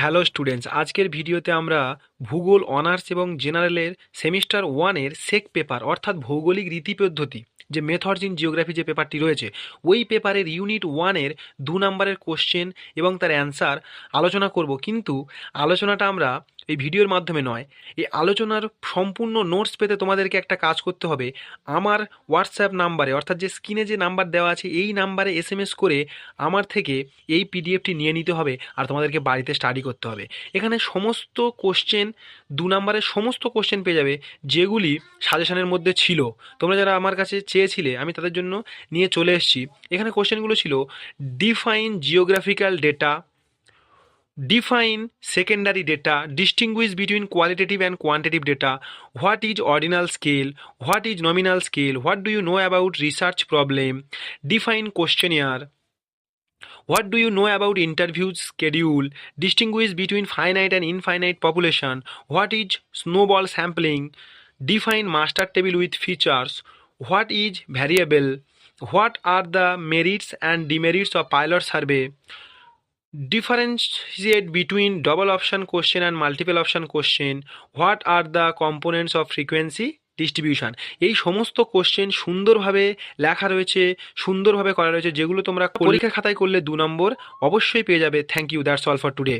Hello students আজকের ভিডিওতে আমরা ভূগোল অনার্স এবং জেনারেলের সেমিস্টার ওয়ানের সেক পেপার অর্থাৎ ভৌগোলিক রীতি পদ্ধতি যে মেথডস ইন জিওগ্রাফি যে পেপারটি রয়েছে ওই পেপারের ইউনিট ওয়ানের দু নম্বরের কোশ্চেন এবং তার অ্যান্সার আলোচনা করব কিন্তু আলোচনাটা আমরা এই ভিডিওর মাধ্যমে নয় এই আলোচনার সম্পূর্ণ নোটস পেতে তোমাদেরকে একটা কাজ করতে হবে আমার হোয়াটসঅ্যাপ নাম্বারে অর্থাৎ যে স্ক্রিনে যে নাম্বার দেওয়া আছে এই নাম্বারে এস করে আমার থেকে এই পিডিএফটি নিয়ে নিতে হবে আর তোমাদেরকে বাড়িতে স্টাডি করতে হবে এখানে সমস্ত কোশ্চেন দু নাম্বারের সমস্ত কোশ্চেন পেয়ে যাবে যেগুলি সাজেশানের মধ্যে ছিল তোমরা যারা আমার কাছে চেয়েছিলে আমি তাদের জন্য নিয়ে চলে এসেছি এখানে কোশ্চেনগুলো ছিল define geographical data Define secondary data, distinguish between qualitative and quantitative data. What is ordinal scale? What is nominal scale? What do you know about research problem? Define questionnaire. What do you know about interview schedule? Distinguish between finite and infinite population. What is snowball sampling? Define master table with features. What is variable? What are the merits and demerits of pilot survey? Differentiate between double option question and multiple option question what are the components of frequency distribution এই সমস্ত question সুন্দরভাবে লেখা রয়েছে সুন্দরভাবে করা রয়েছে যেগুলো তোমরা পরীক্ষা খাতায় করলে দু নম্বর অবশ্যই পেয়ে যাবে thank you that's all for today